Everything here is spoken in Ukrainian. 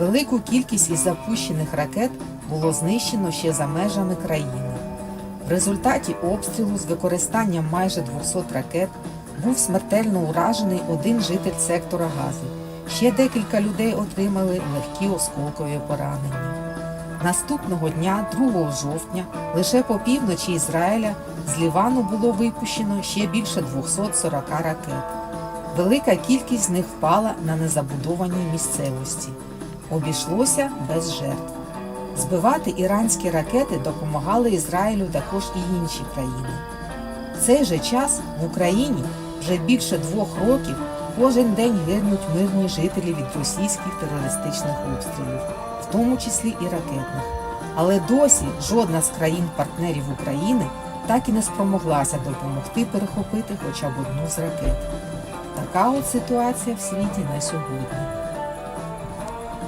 Велику кількість із запущених ракет було знищено ще за межами країни. В результаті обстрілу з використанням майже 200 ракет був смертельно уражений один житель сектора Гази. Ще декілька людей отримали легкі осколкові поранення. Наступного дня, 2 жовтня, лише по півночі Ізраїля з Лівану було випущено ще більше 240 ракет. Велика кількість з них впала на незабудованій місцевості. Обійшлося без жертв. Збивати іранські ракети допомагали Ізраїлю також і інші країни. В цей же час в Україні вже більше двох років кожен день гинуть мирні жителі від російських терористичних обстрілів, в тому числі і ракетних. Але досі жодна з країн-партнерів України так і не спромоглася допомогти перехопити хоча б одну з ракет. Така от ситуація в світі на сьогодні.